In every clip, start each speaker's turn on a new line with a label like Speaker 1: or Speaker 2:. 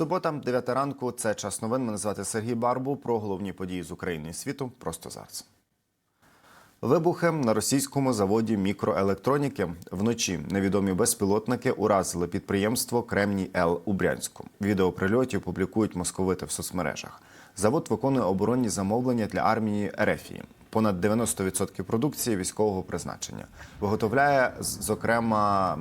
Speaker 1: Субота, 9 ранку. Це час новин. Мене звати Сергій Барбу. Про головні події з України і світу просто зараз. Вибухи на російському заводі мікроелектроніки вночі невідомі безпілотники уразили підприємство Кремній Л у Брянську. Відео прильотів публікують московити в соцмережах. Завод виконує оборонні замовлення для армії Ерефії. Понад 90% продукції військового призначення виготовляє зокрема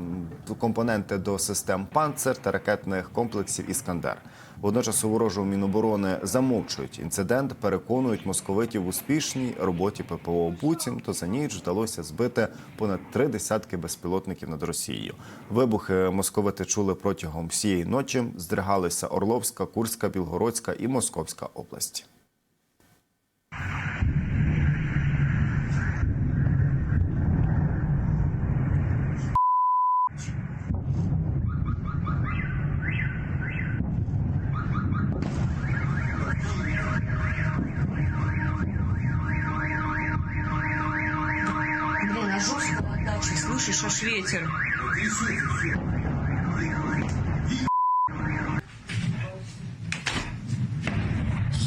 Speaker 1: компоненти до систем «Панцер» та ракетних комплексів Іскандер. Водночас у ворожого міноборони замовчують інцидент, переконують московитів в успішній роботі ППО. Буцімто за ніч вдалося збити понад три десятки безпілотників над Росією. Вибухи московити чули протягом всієї ночі. Здригалися Орловська, Курська, Білгородська і Московська області.
Speaker 2: Слышишь, аж ветер.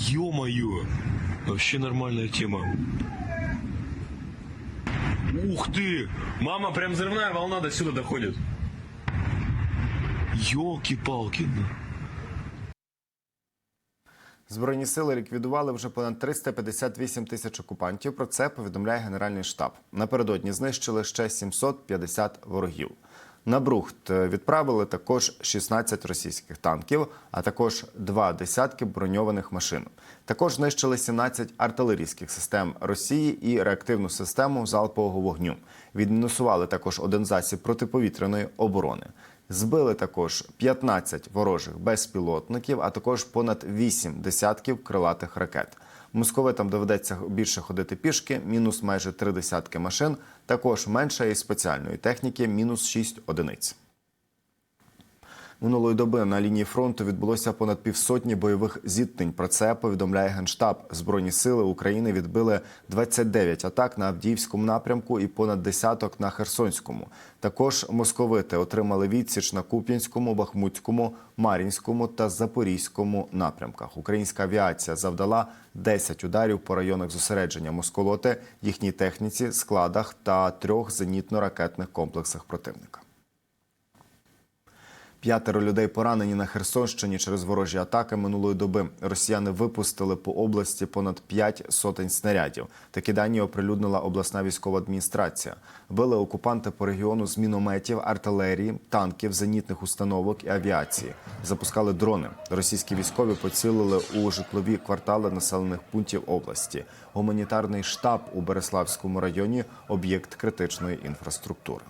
Speaker 3: Ё-моё! Вообще нормальная тема. Ух ты!
Speaker 4: Мама, прям взрывная волна до сюда доходит.
Speaker 3: Ёлки-палки.
Speaker 1: Збройні сили ліквідували вже понад 358 тисяч окупантів. Про це повідомляє Генеральний штаб. Напередодні знищили ще 750 ворогів. На Брухт відправили також 16 російських танків, а також два десятки броньованих машин. Також знищили 17 артилерійських систем Росії і реактивну систему залпового вогню. Відмінусували також один засіб протиповітряної оборони. Збили також 15 ворожих безпілотників, а також понад 8 десятків крилатих ракет. Московитам доведеться більше ходити пішки, мінус майже три десятки машин. Також менше і спеціальної техніки, мінус 6 одиниць. Минулої доби на лінії фронту відбулося понад півсотні бойових зіткнень. Про це повідомляє генштаб. Збройні сили України відбили 29 атак на Авдіївському напрямку і понад десяток на Херсонському. Також московити отримали відсіч на Куп'янському, Бахмутському, Мар'їнському та Запорізькому напрямках. Українська авіація завдала 10 ударів по районах зосередження Москолоти, їхній техніці, складах та трьох зенітно-ракетних комплексах противника. П'ятеро людей поранені на Херсонщині через ворожі атаки минулої доби. Росіяни випустили по області понад п'ять сотень снарядів. Такі дані оприлюднила обласна військова адміністрація. Били окупанти по регіону з мінометів, артилерії, танків, зенітних установок і авіації. Запускали дрони. Російські військові поцілили у житлові квартали населених пунктів області. Гуманітарний штаб у Береславському районі об'єкт критичної інфраструктури.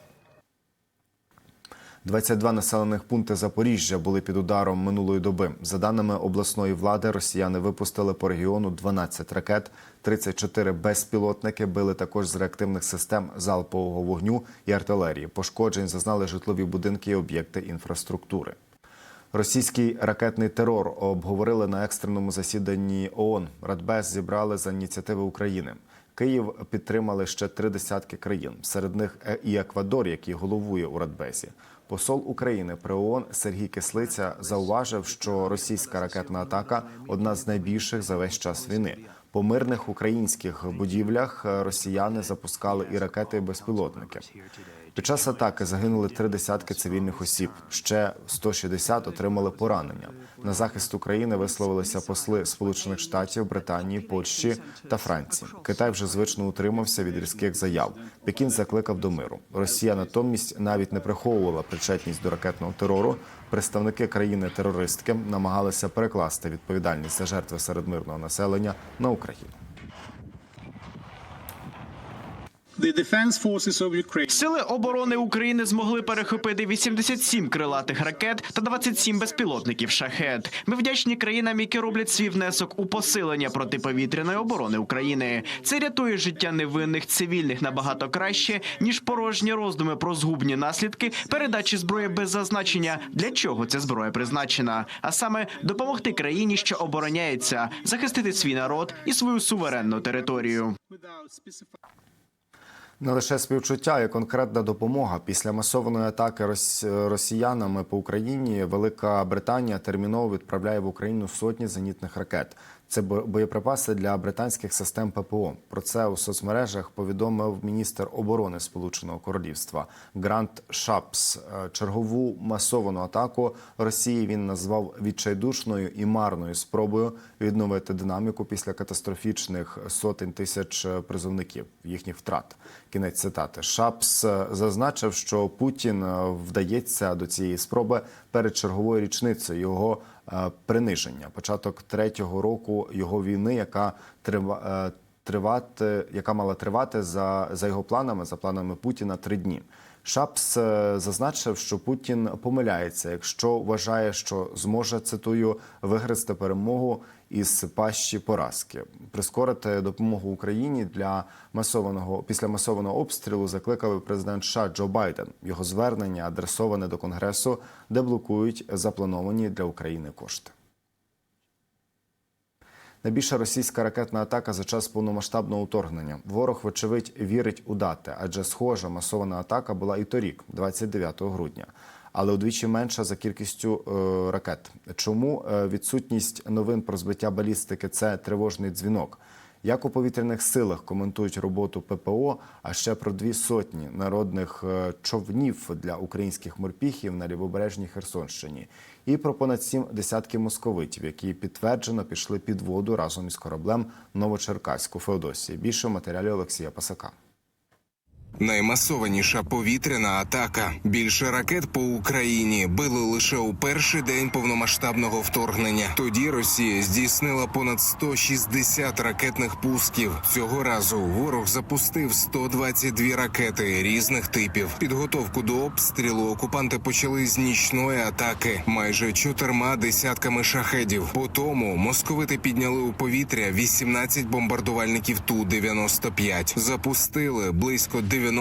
Speaker 1: 22 населених пункти Запоріжжя були під ударом минулої доби. За даними обласної влади, росіяни випустили по регіону 12 ракет, 34 безпілотники били також з реактивних систем залпового вогню і артилерії. Пошкоджень зазнали житлові будинки і об'єкти інфраструктури. Російський ракетний терор обговорили на екстреному засіданні ООН. Радбез зібрали за ініціативи України. Київ підтримали ще три десятки країн, серед них е- і Еквадор, який головує у Радбезі. Посол України при ООН Сергій Кислиця зауважив, що російська ракетна атака одна з найбільших за весь час війни. По мирних українських будівлях е, росіяни запускали і ракети, і безпілотники. Під час атаки загинули три десятки цивільних осіб. Ще 160 отримали поранення. На захист України висловилися посли Сполучених Штатів, Британії, Польщі та Франції. Китай вже звично утримався від різких заяв. Пекін закликав до миру. Росія натомість навіть не приховувала причетність до ракетного терору. Представники країни-терористки намагалися перекласти відповідальність за жертви серед мирного населення на Україну.
Speaker 5: Сили оборони України змогли перехопити 87 крилатих ракет та 27 безпілотників шахет. Ми вдячні країнам, які роблять свій внесок у посилення протиповітряної оборони України. Це рятує життя невинних цивільних набагато краще ніж порожні роздуми про згубні наслідки передачі зброї без зазначення, для чого ця зброя призначена, а саме допомогти країні, що обороняється, захистити свій народ і свою суверенну територію.
Speaker 1: Не лише співчуття і конкретна допомога. Після масованої атаки рос- росіянами по Україні Велика Британія терміново відправляє в Україну сотні зенітних ракет. Це бо- боєприпаси для британських систем ППО. Про це у соцмережах повідомив міністр оборони Сполученого Королівства Грант Шапс. Е, Чергову масовану атаку Росії він назвав відчайдушною і марною спробою відновити динаміку після катастрофічних сотень тисяч е, призовників їхніх втрат. Кінець цитати. Шапс е, зазначив, що Путін вдається до цієї спроби перед черговою річницею його е, приниження. Початок третього року його війни, яка е, тривати, яка мала тривати за, за його планами, за планами Путіна, три дні. Шапс е, зазначив, що Путін помиляється, якщо вважає, що зможе цитую вигризти перемогу із пащі поразки. Прискорити допомогу Україні для масованого після масованого обстрілу закликав президент США Джо Байден. Його звернення адресоване до конгресу, де блокують заплановані для України кошти. Найбільша російська ракетна атака за час повномасштабного вторгнення. Ворог, вочевидь, вірить у дати, адже схожа масована атака була і торік, 29 грудня, але удвічі менша за кількістю е, ракет. Чому е, відсутність новин про збиття балістики це тривожний дзвінок? Як у повітряних силах коментують роботу ППО, а ще про дві сотні народних е, човнів для українських морпіхів на лівобережній Херсонщині, і про понад сім десятків московитів, які підтверджено пішли під воду разом із кораблем Новочеркаську Феодосії. Більше в матеріалі Олексія Пасака.
Speaker 6: Наймасованіша повітряна атака. Більше ракет по Україні били лише у перший день повномасштабного вторгнення. Тоді Росія здійснила понад 160 ракетних пусків. Цього разу ворог запустив 122 ракети різних типів. Підготовку до обстрілу окупанти почали з нічної атаки, майже чотирма десятками шахедів. По тому московити підняли у повітря 18 бомбардувальників ту 95 Запустили близько 90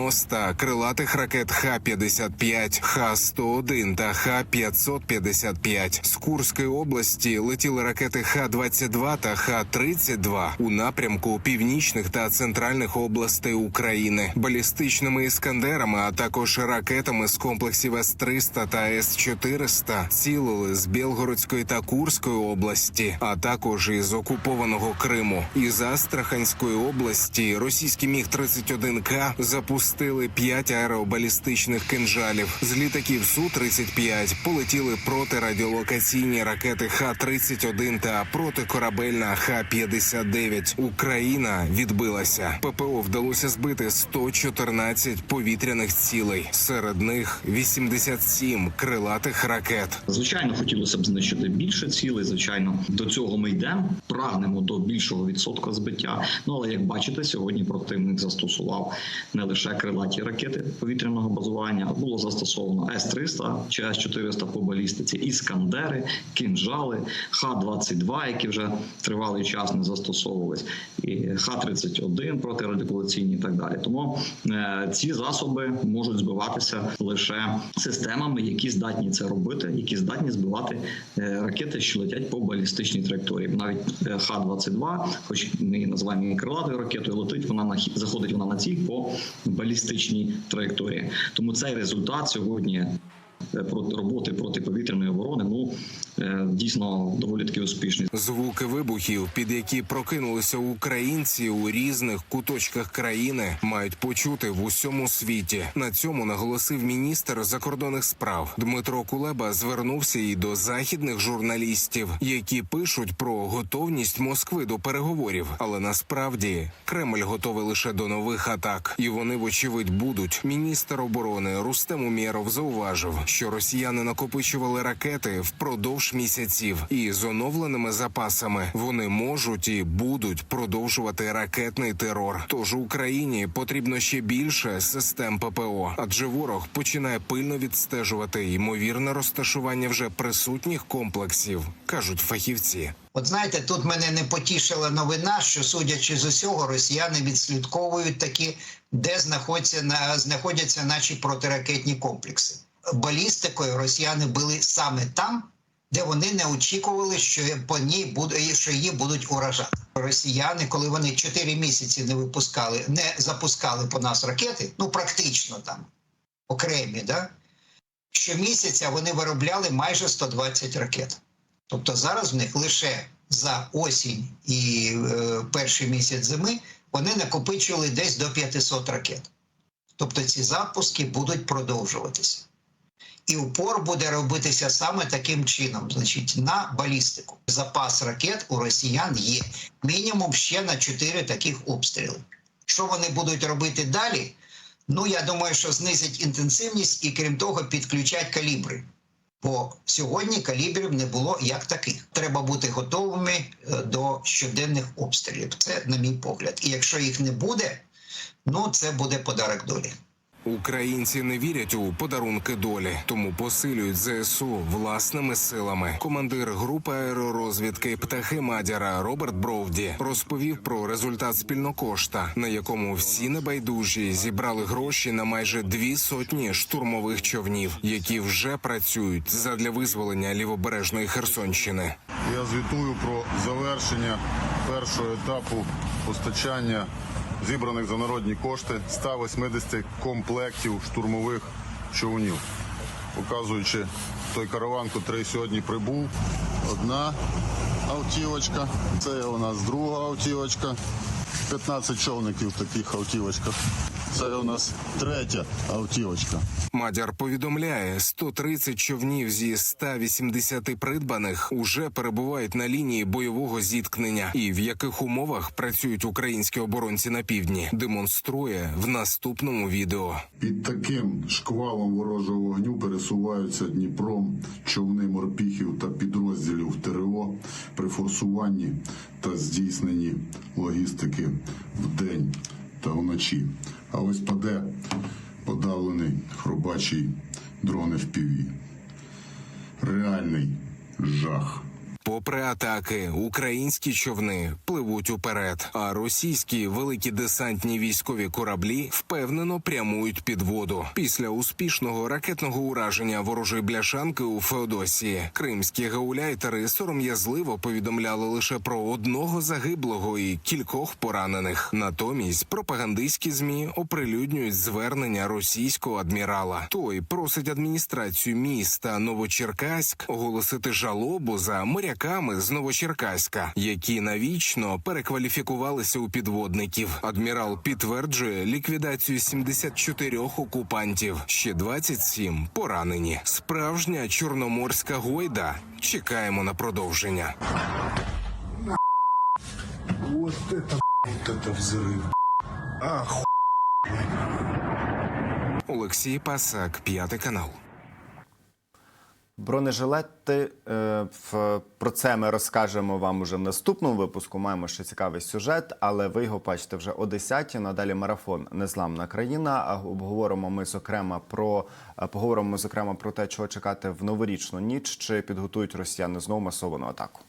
Speaker 6: крилатих ракет Х-55, Х-101 та Х-555. З Курської області летіли ракети Х-22 та Х-32 у напрямку північних та центральних областей України, балістичними іскандерами, а також ракетами з комплексів С-300 та С-400 цілили з Білгородської та Курської області, а також із окупованого Криму. Із Астраханської області російський міг 31 к запустили 5 аеробалістичних кинжалів. З літаків су 35 полетіли протирадіолокаційні ракети Х-31 та протикорабельна Х-59. Україна відбилася. ППО вдалося збити 114 повітряних цілей. Серед них 87 крилатих ракет.
Speaker 7: Звичайно, хотілося б знищити більше цілей. Звичайно, до цього ми йдемо. Прагнемо до більшого відсотка збиття. Ну але як бачите, сьогодні противник застосував не лише крилаті ракети повітряного базування, було застосовано С-300 чи С-400 по балістиці, іскандери, кінжали, Х-22, які вже тривалий час не застосовувались, і Х-31 протирадикуляційні і так далі. Тому е, ці засоби можуть збиватися лише системами, які здатні це робити, які здатні збивати е, ракети, що летять по балістичній траєкторії. Навіть е, Х-22, хоч ми її називаємо крилатою ракетою, летить вона на заходить вона на ціль по балістичній траєкторії. Тому цей результат сьогодні е, проти роботи протиповітряної оборони ну дійсно доволі таки успішний.
Speaker 6: Звуки вибухів, під які прокинулися українці у різних куточках країни, мають почути в усьому світі. На цьому наголосив міністр закордонних справ Дмитро Кулеба. Звернувся і до західних журналістів, які пишуть про готовність Москви до переговорів. Але насправді Кремль готовий лише до нових атак, і вони вочевидь будуть. Міністр оборони Рустем Умєров зауважив, що росіяни накопичували ракети впродовж місяців, і з оновленими запасами вони можуть і будуть продовжувати ракетний терор. Тож Україні потрібно ще більше систем ППО, адже ворог починає пильно відстежувати ймовірне розташування вже присутніх комплексів, кажуть фахівці.
Speaker 8: От знаєте, тут мене не потішила новина, що судячи з усього, росіяни відслідковують такі, де знаходяться на знаходяться наші протиракетні комплекси. Балістикою росіяни били саме там, де вони не очікували, що по ній буде що її будуть уражати. Росіяни, коли вони 4 місяці не випускали, не запускали по нас ракети, ну практично там окремі, да? щомісяця вони виробляли майже 120 ракет. Тобто зараз в них лише за осінь і е, перший місяць зими вони накопичували десь до 500 ракет. Тобто ці запуски будуть продовжуватися. І упор буде робитися саме таким чином, значить, на балістику. Запас ракет у росіян є мінімум ще на 4 таких обстріли. Що вони будуть робити далі? Ну, я думаю, що знизять інтенсивність і, крім того, підключать калібри. Бо сьогодні калібрів не було як таких. Треба бути готовими е, до щоденних обстрілів. Це, на мій погляд. І якщо їх не буде, ну це буде подарок долі.
Speaker 6: Українці не вірять у подарунки долі, тому посилюють ЗСУ власними силами. Командир групи аеророзвідки птахи Мадяра Роберт Бровді розповів про результат спільнокошта, на якому всі небайдужі зібрали гроші на майже дві сотні штурмових човнів, які вже працюють задля визволення лівобережної Херсонщини.
Speaker 9: Я звітую про завершення першого етапу постачання зібраних за народні кошти 180 комплектів штурмових човнів. Показуючи той караван, котрий сьогодні прибув. Одна автівочка, це у нас друга автівочка. 15 човників в таких автівочках. Це у нас третя автівочка.
Speaker 6: Мадяр повідомляє, 130 човнів зі 180 придбаних уже перебувають на лінії бойового зіткнення, і в яких умовах працюють українські оборонці на півдні, демонструє в наступному відео.
Speaker 9: Під таким шквалом ворожого вогню пересуваються Дніпром човни морпіхів та підрозділів ТРО при форсуванні та здійсненні логістики вдень та вночі. А ось паде подавлений хробачий дрон піві. Реальний жах.
Speaker 6: Попри атаки, українські човни пливуть уперед, а російські великі десантні військові кораблі впевнено прямують під воду. Після успішного ракетного ураження ворожої бляшанки у Феодосії кримські гауляйтери сором'язливо повідомляли лише про одного загиблого і кількох поранених. Натомість пропагандистські змі оприлюднюють звернення російського адмірала. Той просить адміністрацію міста Новочеркаськ оголосити жалобу за моряками з Новочеркаська, які навічно перекваліфікувалися у підводників. Адмірал підтверджує ліквідацію 74 окупантів. Ще 27 поранені. Справжня чорноморська гойда. Чекаємо на продовження.
Speaker 9: Вот это, вот это взрыв. Ах,
Speaker 6: Олексій Пасак, п'ятий канал.
Speaker 1: Бронежилети е, про це ми розкажемо вам уже в наступному випуску. Маємо ще цікавий сюжет, але ви його бачите вже о 10 Надалі марафон Незламна країна. Обговоримо ми зокрема про е, поговоримо ми зокрема про те, чого чекати в новорічну ніч, чи підготують росіяни знову масовану атаку.